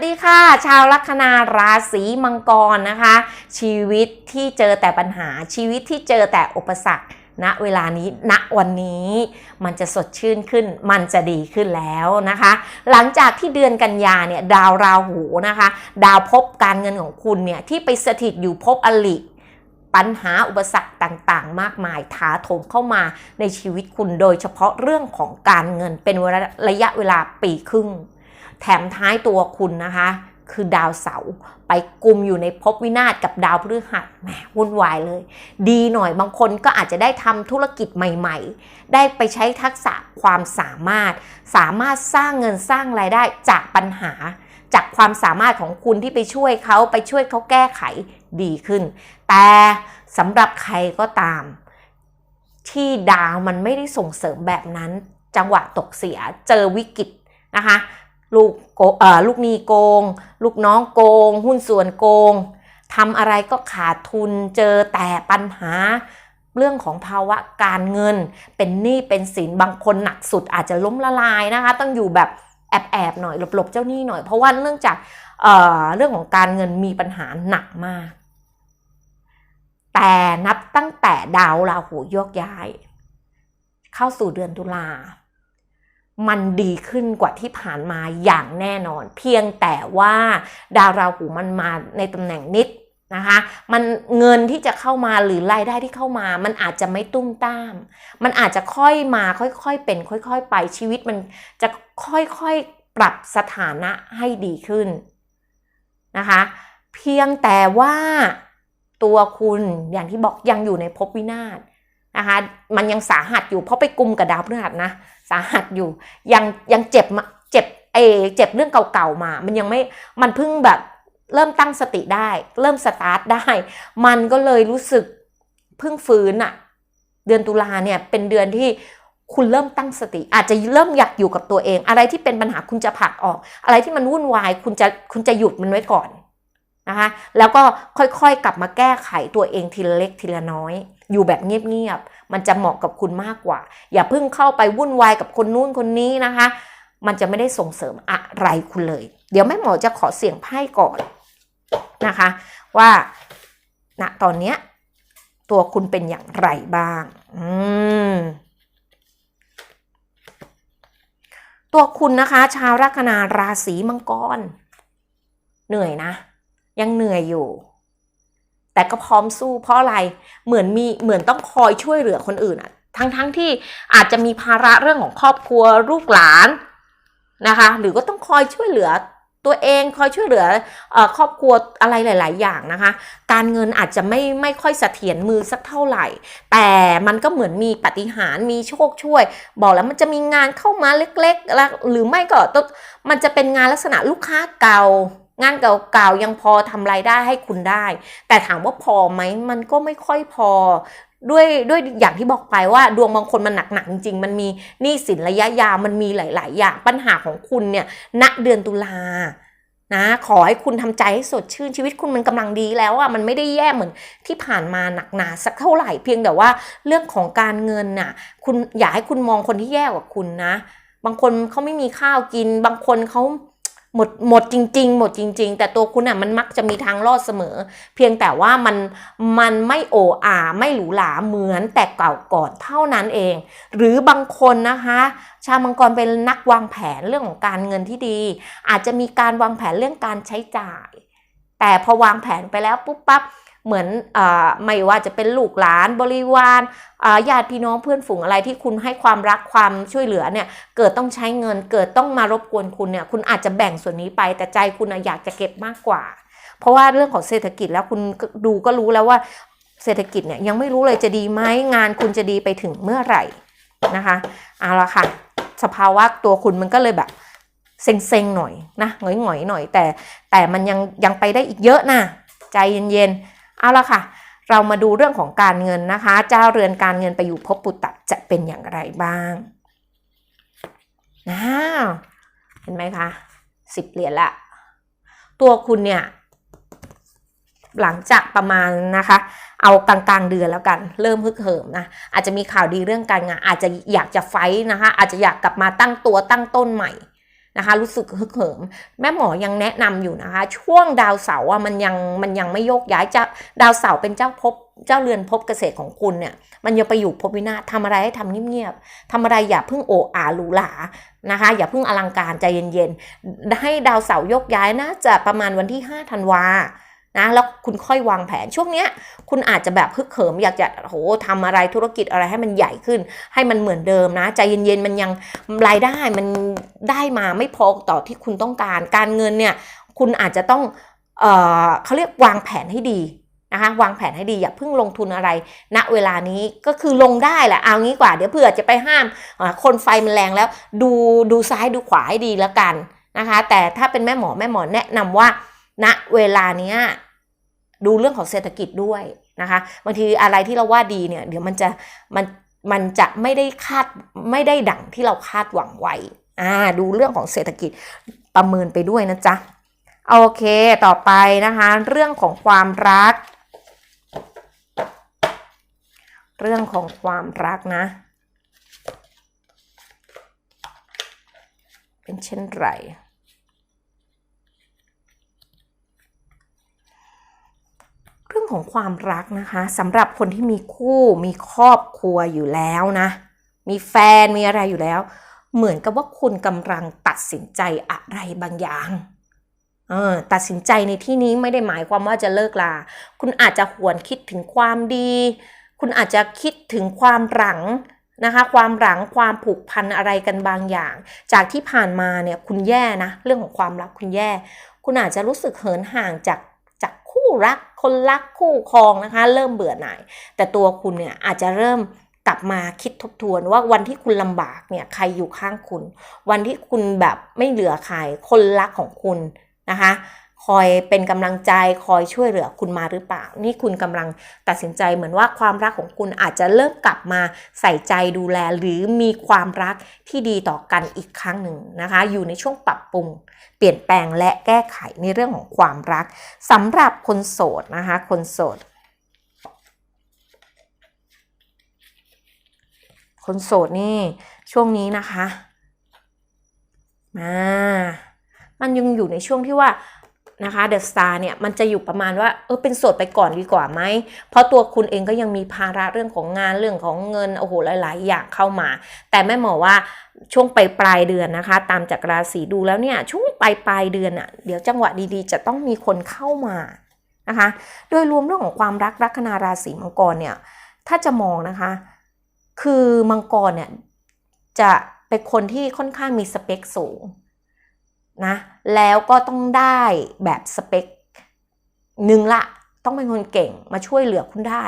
วัสดีค่ะ ชาวลัคนาราศีมังกรนะคะ ชีวิตที่เจอแต่ปัญหาชีวิตที่เจอแต่อุปสรรคณเวลานี้ณวันนี้มันจะสดชื่นขึ้น มันจะดีขึ้นแล้วนะคะ หลังจากที่เดือนกันยาเนี่ยดาวราหูนะคะ ดาวภพการเงินของคุณเนี่ยที่ไปสถิตอยู่ภพอลิปัญหาอุปสรรคต่างๆ มากมายถาโถมเข้ามาในชีวิตคุณโดยเฉพาะเรื่องของการเงินเป็นระยะเวลาปีครึ่ง แถมท้ายตัวคุณนะคะ คือดาวเสาร์ไปกลุ่มอยู่ในภพวินาศกับดาวพฤหัสแหมวุ่นวายเลย ดีหน่อยบางคนก็อาจจะได้ทำธุรกิจใหม่ ๆ ได้ไปใช้ทักษะความสามารถ สามารถสร้างเงินสร้างรายได้จากปัญหา จากความสามารถของคุณที่ไปช่วยเขาไปช่วยเขาแก้ไขดีขึ้น แต่สำหรับใครก็ตาม ที่ดาวมันไม่ได้ส่งเสริมแบบนั้น จังหวะตกเสียเจอวิกฤตนะคะ ลูกโกลูกหนี้โกง ลูกน้องโกง หุ้นส่วนโกงทำอะไรก็ขาดทุนเจอแต่ปัญหา เรื่องของภาวะการเงิน เป็นหนี้เป็นสินบางคนหนักสุดอาจจะล้มละลายนะคะ ต้องอยู่แบบแอบแอบๆหน่อยหลบๆเจ้าหนี้หน่อยเพราะว่าเนื่องจากเเรื่องของการเงินมีปัญหาหนักมาก แต่นับตั้งแต่ดาวราหูโยกย้าย เข้าสู่เดือนตุลา มันดีขึ้นกว่าที่ผ่านมาอย่างแน่นอน เพียงแต่ว่าดาวราหูมันมาในตำแหน่งนิดนะคะมันเงินที่จะเข้ามาหรือรายได้ที่เข้ามา มันอาจจะไม่ตุ้มตาม มันอาจจะค่อยมาค่อยๆเป็น ค่อยๆ ไปชีวิตมันจะค่อยๆ ปรับสถานะให้ดีขึ้นนะคะเพียงแต่ว่าตัวคุณอย่างที่บอกยังอยู่ในภพวินาศ นะคะมันยังสาหัสอยู่เพราะไปกุมกับดาวพฤหัสนะสาหัสอยู่ยังยังเจ็บมาเจ็บเออเจ็บเรื่องเก่าๆมา มันยังไม่มันเพิ่งแบบเริ่มตั้งสติได้ เริ่มสตาร์ทได้ มันก็เลยรู้สึกเพิ่งฟื้นอะเดือนตุลาเนี่ยเป็นเดือนที่คุณเริ่มตั้งสติ อาจจะเริ่มอยากอยู่กับตัวเอง อะไรที่เป็นปัญหาคุณจะผลักออก อะไรที่มันวุ่นวายคุณจะคุณจะหยุดมันไว้ก่อน นะคะแล้วก็ค่อยๆกลับมาแก้ไขตัวเองทีละเล็กทีละน้อย อยู่แบบเงียบๆมันจะเหมาะกับคุณมากกว่า อย่าเพิ่งเข้าไปวุ่นวายกับคนนู้นคนนี้นะคะ มันจะไม่ได้ส่งเสริมอะไรคุณเลย เดี๋ยวแม่หมอจะขอเสี่ยงไพ่ก่อนนะคะ ว่าณตอนเนี้ยตัวคุณเป็นอย่างไรบ้าง อืมตัวคุณนะคะ ชาวลัคนาราศีมังกร เหนื่อยนะ ยังเหนื่อยอยู่ แต่ก็พร้อมสู้เพราะอะไรเหมือนมีเหมือนต้องคอยช่วยเหลือคนอื่นอะทั้งทั้งที่อาจจะมีภาระเรื่องของครอบครัวลูกหลานนะคะ หรือก็ต้องคอยช่วยเหลือตัวเองคอยช่วยเหลืออครอบครัวอะไรหลาย ๆ อย่างนะคะ การเงินอาจจะไม่ไม่ค่อยเสถียรมือสักเท่าไหร่ แต่มันก็เหมือนมีปาฏิหารย์มีโชคช่วย บอกแล้วมันจะมีงานเข้ามาเล็กๆ หรือไม่ก็ต้องมันจะเป็นงานลักษณะลูกค้าเก่า งานเก่าๆยังพอทำรายได้ให้คุณได้ แต่ถามว่าพอไหมมันก็ไม่ค่อยพอด้วยด้วยอย่างที่บอกไปว่าดวงบางคนมันหนักๆจริง มันมีหนี้สินระยะยาวมันมีหลาย ๆ อย่างปัญหาของคุณเนี่ยณเดือนตุลานะขอให้คุณทำใจให้สดชื่นชีวิตคุณมันกำลังดีแล้วอะมันไม่ได้แย่เหมือนที่ผ่านมาหนักหนาสักเท่าไหร่เพียงแต่ว่าเรื่องของการเงินน่ะคุณอย่าให้คุณมองคนที่แย่กว่าคุณนะ บางคนเขาไม่มีข้าวกิน บางคนเขา หมดหมดจริง ๆ หมดจริง ๆ แต่ตัวคุณอะมันมักจะมีทางรอดเสมอ เพียงแต่ว่ามันมันไม่โอ้อาไม่หรูหราเหมือนแต่เก่าก่อนเท่านั้นเอง หรือบางคนนะคะ ชาวมังกรเป็นนักวางแผนเรื่องของการเงินที่ดี อาจจะมีการวางแผนเรื่องการใช้จ่าย แต่พอวางแผนไปแล้วปุ๊บปั๊บ เหมือนอไม่ว่าจะเป็นลูกหลานบริวารญาติพี่น้องเพื่อนฝูงอะไรที่คุณให้ความรักความช่วยเหลือเนี่ยเกิดต้องใช้เงิน เกิดต้องมารบกวนคุณเนี่ยคุณอาจจะแบ่งส่วนนี้ไป แต่ใจคุณอยากจะเก็บมากกว่า เพราะว่าเรื่องของเศรษฐกิจแล้วคุณดูก็รู้แล้วว่าเศรษฐกิจเนี่ยยังไม่รู้เลยจะดีไหมงานคุณจะดีไปถึงเมื่อไหร่นะคะเอาละค่ะ สภาวะตัวคุณมันก็เลยแบบเซ็งๆหน่อยนะหงอยๆหน่อย แต่แต่มันยังยังไปได้อีกเยอะนะใจเย็นๆ เอาละค่ะ เรามาดูเรื่องของการเงินนะคะ เจ้าเรือนการเงินไปอยู่ภพปุตตะจะเป็นอย่างไรบ้างอ้าเห็นไหมคะสิบเหรียญละ ตัวคุณเนี่ยหลังจากประมาณนะคะ เอากลางๆเดือนแล้วกัน เริ่มฮึกเหิมนะ อาจจะมีข่าวดีเรื่องการงาน อาจจะอยากจะไฟท์นะคะ อาจจะอยากกลับมาตั้งตัวตั้งต้นใหม่ นะคะ รู้สึกฮึกเหิม แม่หมอยังแนะนำอยู่นะคะ ช่วงดาวเสาร์อะมันยังมันยังไม่โยกย้ายเจ้าดาวเสาร์เป็นเจ้าภพเจ้าเรือนภพเกษตรของคุณเนี่ย มันยังไปอยู่ภพวินาศทำอะไรให้ทำเงียบๆทำอะไรอย่าเพิ่งโอ้อาหรูหรานะคะ อย่าเพิ่งอลังการใจเย็นๆ ให้ดาวเสาร์ยกย้ายนะจะประมาณวันที่ 5 ธันวา นะแล้วคุณค่อยวางแผนช่วงเนี้ย คุณอาจจะแบบฮึกเหิมอยากจะโหทำอะไรธุรกิจอะไรให้มันใหญ่ขึ้น ให้มันเหมือนเดิมนะ ใจเย็นๆมันยังรายได้มันได้มาไม่พอต่อที่คุณต้องการ การเงินเนี่ย คุณอาจจะต้องเออเขาเรียกวางแผนให้ดีนะคะวางแผนให้ดีอย่าเพิ่งลงทุนอะไรณเวลานี้ก็คือลงได้แหละเอางี้กว่าเดี๋ยวเผื่อจะไปห้าม คนไฟมันแรงแล้ว ดูดูซ้ายดูขวาให้ดีแล้วกันนะคะ แต่ถ้าเป็นแม่หมอแม่หมอแนะนำว่า ณเวลาเนี้ยดูเรื่องของเศรษฐกิจด้วยนะคะบางทีอะไรที่เราว่าดีเนี่ยเดี๋ยวมันจะมันมันจะไม่ได้คาดไม่ได้ดังที่เราคาดหวังไว้อ่าดูเรื่องของเศรษฐกิจประเมินไปด้วยนะจ๊ะโอเคต่อไปนะคะเรื่องของความรัก เรื่องของความรักนะ เป็นเช่นไร เรื่อง ของความรักนะคะสำหรับคนที่มีคู่มีครอบครัวอยู่แล้วนะ มีแฟนมีอะไรอยู่แล้ว เหมือนกับว่าคุณกำลังตัดสินใจอะไรบางอย่างเออตัดสินใจในที่นี้ไม่ได้หมายความว่าจะเลิกลา คุณอาจจะหวนคิดถึงความดี คุณอาจจะคิดถึงความหลังนะคะ ความหลังความผูกพันอะไรกันบางอย่าง จากที่ผ่านมาเนี่ยคุณแย่นะ เรื่องของความรักคุณแย่ คุณอาจจะรู้สึกเหินห่างจากจาก คู่รักคนรักคู่ครองนะคะ เริ่มเบื่อหน่าย แต่ตัวคุณเนี่ยอาจจะเริ่มกลับมาคิดทบทวนว่าวันที่คุณลำบากเนี่ยใครอยู่ข้างคุณ วันที่คุณแบบไม่เหลือใครคนรักของคุณนะคะ คอยเป็นกำลังใจคอยช่วยเหลือคุณมาหรือเปล่า นี่คุณกำลังตัดสินใจเหมือนว่าความรักของคุณอาจจะเริ่มกลับมาใส่ใจดูแล หรือมีความรักที่ดีต่อกันอีกครั้งหนึ่งนะคะ อยู่ในช่วงปรับปรุง เปลี่ยนแปลงและแก้ไขในเรื่องของความรักสำหรับคนโสดนะคะ คนโสดคนโสดนี่ช่วงนี้นะคะมามันยังอยู่ในช่วงที่ว่า นะคะเดอะสตาร์เนี่ยมันจะอยู่ประมาณว่าเออเป็นโสดไปก่อนดีกว่าไหม เพราะตัวคุณเองก็ยังมีภาระเรื่องของงานเรื่องของเงินโอ้โหหลาย ๆ อย่างเข้ามา แต่แม่หมอว่าช่วงปลายปลายเดือนนะคะ ตามจากราศีดูแล้วเนี่ยช่วงปลายปลายเดือนอะ่ะเดี๋ยวจังหวะดีๆ จะต้องมีคนเข้ามานะคะ โดยรวมเรื่องของความรักลัคนาราศีมังกรเนี่ยถ้าจะมองนะคะ คือมังกรเนี่ยจะเป็นคนที่ค่อนข้างมีสเปคสูง นะแล้วก็ต้องได้แบบสเปคหนึ่งละต้องเป็นคนเก่งมาช่วยเหลือคุณได้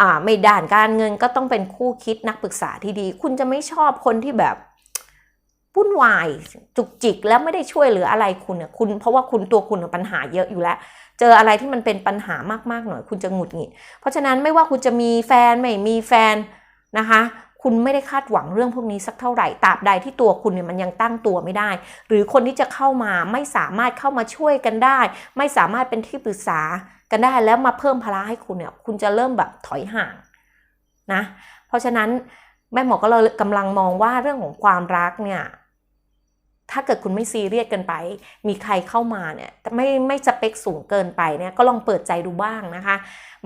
อ่าไม่ด่านการเงินก็ต้องเป็นคู่คิดนักปรึกษาที่ดี คุณจะไม่ชอบคนที่แบบวุ่นวายจุกจิกแล้วไม่ได้ช่วยเหลืออะไรคุณเนี่ยคุณ เพราะว่าคุณตัวคุณปัญหาเยอะอยู่แล้ว เจออะไรที่มันเป็นปัญหามากๆหน่อย คุณจะหงุดหงิด เพราะฉะนั้นไม่ว่าคุณจะมีแฟนไม่มีแฟนนะคะ คุณไม่ได้คาดหวังเรื่องพวกนี้สักเท่าไหร่ตราบใดที่ตัวคุณเนี่ยมันยังตั้งตัวไม่ได้ หรือคนที่จะเข้ามาไม่สามารถเข้ามาช่วยกันได้ ไม่สามารถเป็นที่ปรึกษากันได้แล้วมาเพิ่มภาระให้คุณเนี่ยคุณจะเริ่มแบบถอยห่างนะเพราะฉะนั้นแม่หมอก็เลยกำลังมองว่าเรื่องของความรักเนี่ย ถ้าเกิดคุณไม่ซีเรียสเกินไป มีใครเข้ามาเนี่ยไม่ไม่สเปคสูงเกินไปเนี่ยก็ลองเปิดใจดูบ้างนะคะ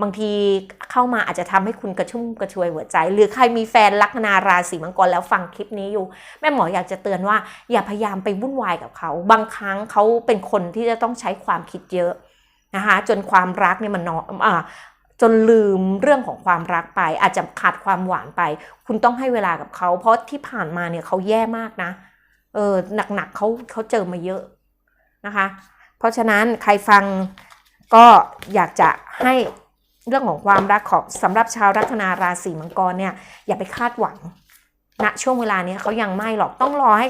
บางทีเข้ามาอาจจะทำให้คุณกระชุ่มกระชวยหัวใจ หรือใครมีแฟนลัคนาราศีมังกรแล้วฟังคลิปนี้อยู่ แม่หมออยากจะเตือนว่า อย่าพยายามไปวุ่นวายกับเขา บางครั้งเขาเป็นคนที่จะต้องใช้ความคิดเยอะนะคะ จนความรักเนี่ยมันนอ่าจนลืมเรื่องของความรักไป อาจจะขาดความหวานไป คุณต้องให้เวลากับเขา เพราะที่ผ่านมาเนี่ยเขาแย่มากนะ เออหนักๆเขาเขาเจอมาเยอะนะคะ เพราะฉะนั้นใครฟังก็อยากจะให้เรื่องของความรักของสำหรับชาวลัคนาราศีมังกรเนี่ยอย่าไปคาดหวังณนะช่วงเวลานี้เขายังไม่หรอกต้องรอให้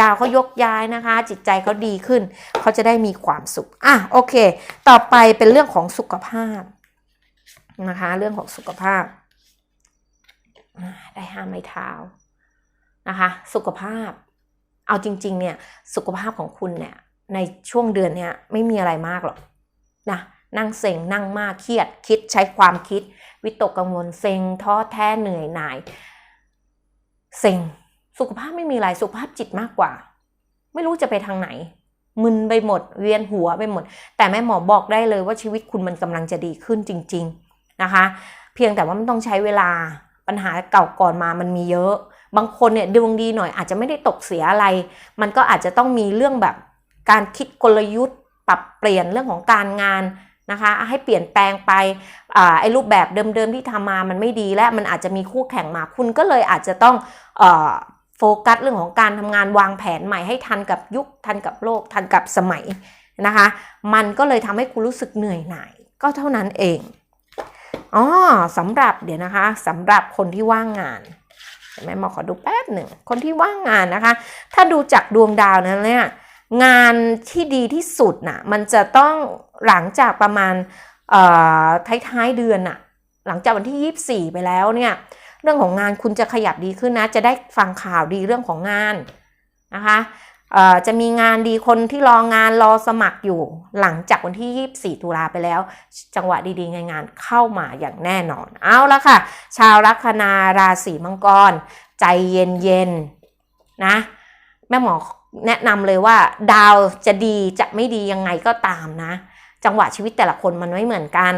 ดาวเขายกย้ายนะคะ จิตใจเขาดีขึ้น เขาจะได้มีความสุขอะโอเค ต่อไปเป็นเรื่องของสุขภาพนะคะ เรื่องของสุขภาพ ได้ห้าไม้เท้านะคะ สุขภาพ เอาจริง ๆ เนี่ยสุขภาพของคุณเนี่ยในช่วงเดือนเนี่ยไม่มีอะไรมากหรอกนะนั่งเซ็งนั่งมากเครียดคิดใช้ความคิด วิตกกังวลเซ็งท้อแท้เหนื่อยหน่ายเซ็งสุขภาพไม่มีอะไรสุขภาพจิตมากกว่า ไม่รู้จะไปทางไหน มึนไปหมด เวียนหัวไปหมด แต่แม่หมอบอกได้เลยว่าชีวิตคุณมันกำลังจะดีขึ้นจริง ๆนะคะ เพียงแต่ว่ามันต้องใช้เวลาปัญหาเก่าก่อนมามันมีเยอะ บางคนเนี่ยดวงดีหน่อยอาจจะไม่ได้ตกเสียอะไร มันก็อาจจะต้องมีเรื่องแบบการคิดกลยุทธ์ ปรับเปลี่ยนเรื่องของการงานนะคะ ให้เปลี่ยนแปลงไปอไอ้รูปแบบเดิมๆที่ทำมามันไม่ดีและมันอาจจะมีคู่แข่งมา คุณก็เลยอาจจะต้องอโฟกัสเรื่องของการทำงานวางแผนใหม่ให้ทันกับยุคทันกับโลกทันกับสมัยนะคะ มันก็เลยทำให้คุณรู้สึกเหนื่อยหน่าย ก็เท่านั้นเองอ๋อสำหรับเดี๋ยวนะคะสำหรับคนที่ว่างงาน เห็นไหมหมอขอดูแป๊บหนึ่ง คนที่ว่างงานนะคะ ถ้าดูจากดวงดาวนั้นเนี่ยงานที่ดีที่สุดน่ะมันจะต้องหลังจากประมาณท้ายๆเดือนน่ะหลังจากวันที่ 24 ไปแล้วเนี่ยเรื่องของงานคุณจะขยับดีขึ้นนะ จะได้ฟังข่าวดีเรื่องของงานนะคะ จะมีงานดีคนที่รองานรอสมัครอยู่หลังจากวันที่ 24 ตุลาไปแล้ว จังหวะดีๆงานเข้ามาอย่างแน่นอน เอาละค่ะ ชาวลัคนาราศีมังกร ใจเย็นๆนะแม่หมอแนะนำเลยว่า ดาวจะดีจะไม่ดียังไงก็ตามนะ จังหวะชีวิตแต่ละคนมันไม่เหมือนกัน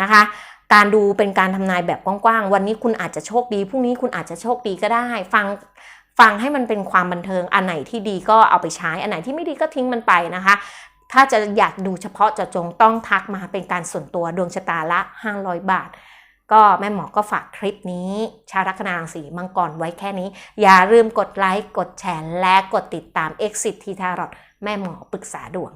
นะคะการดูเป็นการทำนายแบบกว้างๆ วันนี้คุณอาจจะโชคดี พรุ่งนี้คุณอาจจะโชคดีก็ได้ ฟัง ฟังให้มันเป็นความบันเทิง อันไหนที่ดีก็เอาไปใช้ อันไหนที่ไม่ดีก็ทิ้งมันไปนะคะ ถ้าจะอยากดูเฉพาะเจาะจงต้องทักมาเป็นการส่วนตัวดวงชะตาละ 500 บาท ก็แม่หมอก็ฝากคลิปนี้ ชาวลัคนาราศีมังกรไว้แค่นี้ อย่าลืมกดไลค์ กดแชร์ และกดติดตาม Exit ทีทารอแม่หมอปรึกษาดวง